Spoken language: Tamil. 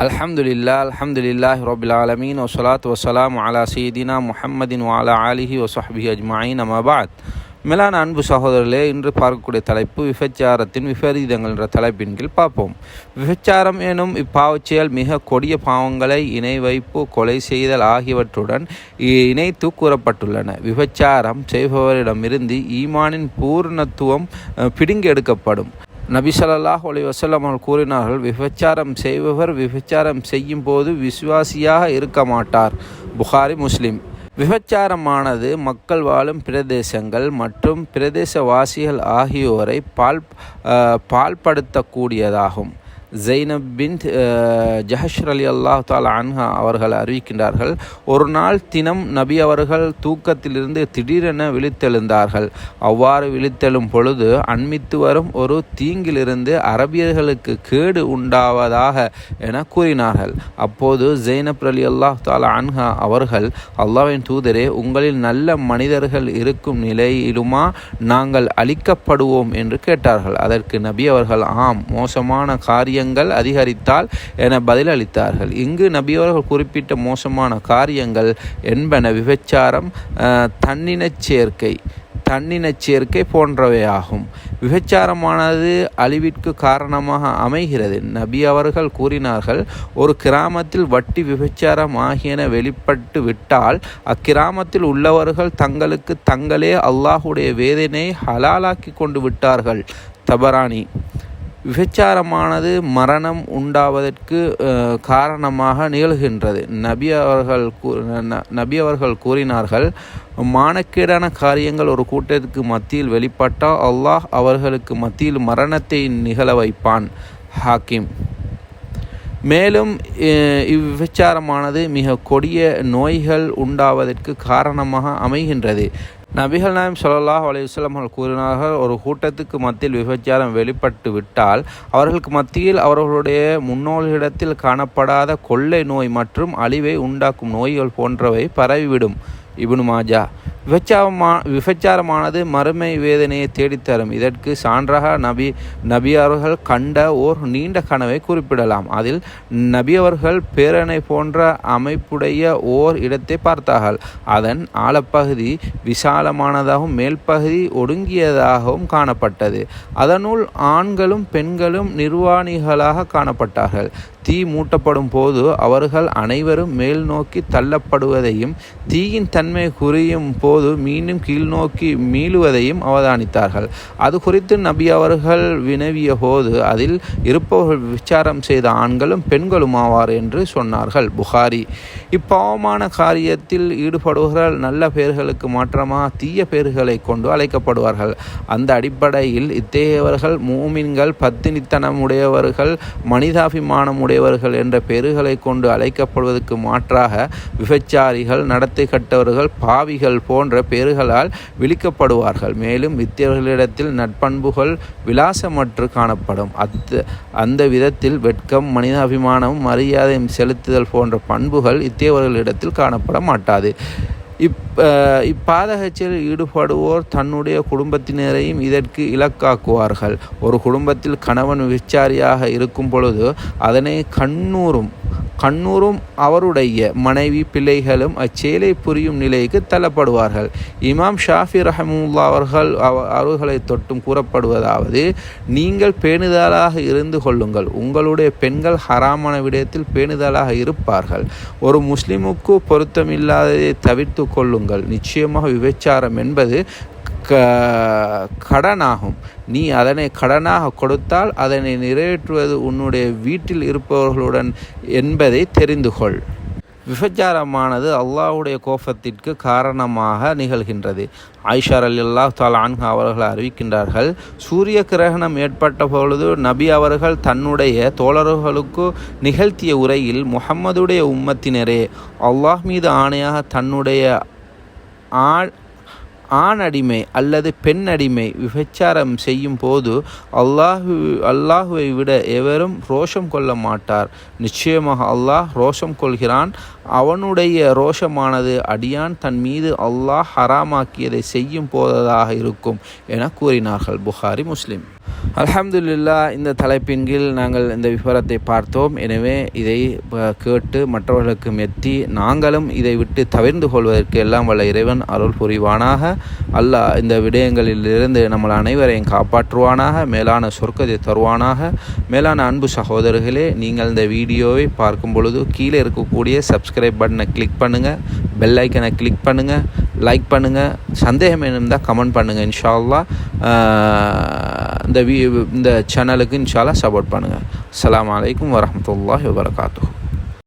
அல்ஹம்துலில்லா அல்ஹம்துலில்லாஹ் ரபில் ஆலமீன் வசலாத் வசலாம் அலா சீதினா முஹம்மதின் வாலா ஆலிஹி வசஹபி அஜ்மாயின் அமபாத் மேலான அன்பு சகோதரர்களே இன்று பார்க்கக்கூடிய தலைப்பு விபச்சாரத்தின் விபரீதங்கள் என்ற தலைப்பின் கீழ் பார்ப்போம். விபச்சாரம் எனும் இப்பாவச்சியால் மிக கொடிய பாவங்களை இணை வைப்பு கொலை செய்தல் ஆகியவற்றுடன் இணைத்து கூறப்பட்டுள்ளன. விபச்சாரம் செய்பவரிடமிருந்து ஈமானின் பூர்ணத்துவம் அஹ், பிடுங்கி எடுக்கப்படும். நபிசல்லாஹ் ஸல்லல்லாஹு அலைஹி அவர்கள் கூறினார்கள் விபச்சாரம் செய்பவர் விபச்சாரம் செய்யும் போது விசுவாசியாக இருக்க மாட்டார். புகாரி முஸ்லிம். விபச்சாரமானது மக்கள் வாழும் பிரதேசங்கள் மற்றும் பிரதேசவாசிகள் ஆகியோரை பால் பால்படுத்தக்கூடியதாகும். ஜெய்னப் பின் ஜஹஷர் அலி அல்லாஹ் தாலா அன்ஹா அவர்கள் அறிவிக்கின்றார்கள் ஒரு நாள் தினம் நபி அவர்கள் தூக்கத்திலிருந்து திடீரென விழித்தெழுந்தார்கள். அவ்வாறு விழித்தெழும் பொழுது அண்மித்து வரும் ஒரு தீங்கிலிருந்து அரபியர்களுக்கு கேடு உண்டாவதாக என கூறினார்கள். அப்போது ஜெய்னப் அலி அல்லாஹ் தாலா அன்ஹா அவர்கள் அல்லாவின் தூதரே உங்களில் நல்ல மனிதர்கள் இருக்கும் நிலையிலுமா நாங்கள் அழிக்கப்படுவோம்? என்று கேட்டார்கள். அதற்கு நபி அவர்கள் ஆம் மோசமான காரியம் காரியங்கள் அதிகரித்தால் என பதிலளித்தார்கள். இங்கு நபியவர்கள் குறிப்பிட்ட மோசமான காரியங்கள் என்பன விபச்சாரம் அஹ், தன்னினச் சேர்க்கை தன்னினச் சேர்க்கை போன்றவையாகும். விபச்சாரமானது அழிவிற்கு காரணமாக அமைகிறது. நபி அவர்கள் கூறினார்கள் ஒரு கிராமத்தில் வட்டி விபச்சாரம் ஆகியன வெளிப்பட்டு விட்டால் அக்கிராமத்தில் உள்ளவர்கள் தங்களுக்கு தங்களே அல்லாஹுடைய வேதனை ஹலாலாக்கி கொண்டு விட்டார்கள். தபராணி விபச்சாரமானது மரணம் உண்டாவதற்கு காரணமாக நிகழ்கின்றது. நபி அவர்கள் நபி அவர்கள் கூறினார்கள் மானக்கேடான காரியங்கள் ஒரு கூட்டத்துக்கு மத்தியில் வெளிப்பட்டால் அல்லாஹ் அவர்களுக்கு மத்தியில் மரணத்தை நிகழ வைப்பான். ஹாக்கிம். மேலும் இவ்விபச்சாரமானது மிக கொடிய நோய்கள் உண்டாவதற்கு காரணமாக அமைகின்றது. நபிகள் நாயம் ஸல்லல்லாஹு அலைஹி அவர்கள் கூறினார்கள் ஒரு கூட்டத்துக்கு மத்தியில் விபச்சாரம் வெளிப்பட்டு விட்டால் அவர்களுக்கு மத்தியில் அவர்களுடைய முன்னோர்களிடத்தில் காணப்படாத கொள்ளை நோய் மற்றும் அழிவை உண்டாக்கும் நோய்கள் போன்றவை பரவிவிடும். இபுனு மாஜா. விபச்சாரமா விபச்சாரமானது மறுமை வேதனையை தேடித்தரும். இதற்கு சான்றாக நபி நபி அவர்கள் கண்ட ஓர் நீண்ட கனவை குறிப்பிடலாம். அதில் நபி அவர்கள் பேரணை போன்ற அமைப்புடைய ஓர் இடத்தை பார்த்தார்கள். அதன் ஆழப்பகுதி விசாலமானதாகவும் மேல்பகுதி ஒடுங்கியதாகவும் காணப்பட்டது. அதனுள் ஆண்களும் பெண்களும் நிர்வாணிகளாக காணப்பட்டார்கள். தீ மூட்டப்படும் போது அவர்கள் அனைவரும் மேல் நோக்கி தள்ளப்படுவதையும் தீயின் தன்மை குறையும் போது மீண்டும் கீழ்நோக்கி மீளுவதையும் அவதானித்தார்கள். அது குறித்து நபி அவர்கள் வினவிய போது அதில் இருப்பவர்கள் விசாரம் செய்த ஆண்களும் பெண்களும் ஆவார் என்று சொன்னார்கள். புகாரி. இப்பாவமான காரியத்தில் ஈடுபடுவர்கள் நல்ல பெயர்களுக்கு மாற்றமாக தீய பெயர்களை கொண்டு அழைக்கப்படுவார்கள். அந்த அடிப்படையில் இத்தகையவர்கள் மூமின்கள் பத்தினித்தனமுடையவர்கள் மனிதாபிமானமுடையவர்கள் என்ற பெயர்களை கொண்டு அழைக்கப்படுவதற்கு மாற்றாக விபச்சாரிகள் நடத்தை அவர்கள் பாவிகள் போன்ற பெயர்களால் விழிக்கப்படுவார்கள். மேலும் வித்தியர்களிடத்தில் நட்பண்புகள் விலாசமற்று காணப்படும். அத்த அந்த விதத்தில் வெட்கம் மனிதாபிமானம் மரியாதையும் செலுத்துதல் போன்ற பண்புகள் இத்தகையவர்களிடத்தில் காணப்பட மாட்டாது. இப் அஹ் இப்பாதகச்சில் ஈடுபடுவோர் தன்னுடைய குடும்பத்தினரையும் இதற்கு இலக்காக்குவார்கள். ஒரு குடும்பத்தில் கணவன் விச்சாரியாக இருக்கும் பொழுது அதனை கண்ணூரும் கண்ணூரும் அவருடைய மனைவி பிள்ளைகளும் அச்செயலை புரியும் நிலைக்கு தள்ளப்படுவார்கள். இமாம் ஷாஃபி ரஹமுல்லா அவர்கள் அவர்களை தொட்டும் கூறப்படுவதாவது நீங்கள் பேணுதலாக இருந்து கொள்ளுங்கள். உங்களுடைய பெண்கள் ஹராமான விடயத்தில் பேணுதலாக இருப்பார்கள். ஒரு முஸ்லிமுக்கு பொருத்தமில்லாததை தவிர்த்து கொள்ளுங்கள். நிச்சயமாக விபச்சாரம் என்பது க கடனாகும். நீ அதனை கடனாக கொடுத்தால் அதனை நிறைவேற்றுவது உன்னுடைய வீட்டில் இருப்பவர்களுடன் என்பதை தெரிந்து கொள். விபச்சாரமானது அல்லாஹ்வுடைய கோபத்திற்கு காரணமாக நிகழ்கின்றது. ஆயிஷார் அலி அல்லாஹ் தாலான்ஹா அவர்கள் அறிவிக்கின்றார்கள் சூரிய கிரகணம் ஏற்பட்ட பொழுது நபி அவர்கள் தன்னுடைய தோழர்களுக்கு நிகழ்த்திய உரையில் முகம்மதுடைய உம்மத்தினரே அல்லாஹ் மீது ஆணையாக தன்னுடைய ஆள் ஆண் அடிமை அல்லது பெண் அடிமை விபச்சாரம் செய்யும் போது அல்லாஹு அல்லாஹுவை விட எவரும் ரோஷம் கொள்ள மாட்டார். நிச்சயமாக அல்லாஹ் ரோஷம் கொள்கிறான். அவனுடைய ரோஷமானது அடியான் தன் மீது அல்லாஹ் ஹராமாக்கியதை செய்யும் போததாக இருக்கும் என கூறினார்கள் புகாரி முஸ்லிம். அலமதுல்லா இந்த தலைப்பின் கீழ் நாங்கள் இந்த விவரத்தை பார்த்தோம். எனவே இதை கேட்டு மற்றவர்களுக்கு மெத்தி நாங்களும் இதை விட்டு தவிர்ந்து கொள்வதற்கு எல்லாம் வல்ல இறைவன் அருள் புரிவானாக. அல்லாஹ் இந்த விடயங்களிலிருந்து நம்மள் அனைவரையும் காப்பாற்றுவானாக மேலான சொர்க்கத்தை தருவானாக. மேலான அன்பு சகோதரர்களே நீங்கள் இந்த வீடியோவை பார்க்கும் பொழுது கீழே இருக்கக்கூடிய சப்ஸ்கிரைப் பட்டனை கிளிக் பண்ணுங்கள் பெல் ஐக்கனை கிளிக் பண்ணுங்கள் லைக் பண்ணுங்கள் சந்தேகம் இருந்தால் கமெண்ட் பண்ணுங்கள் இன்ஷா இந்த வீ இந்த சேனலுக்கு இன்ஷால்லா சப்போர்ட் பண்ணுங்கள் அஸ்ஸலாமு அலைக்கும் வரஹ்மத்துல்லாஹி வபரகாத்துஹு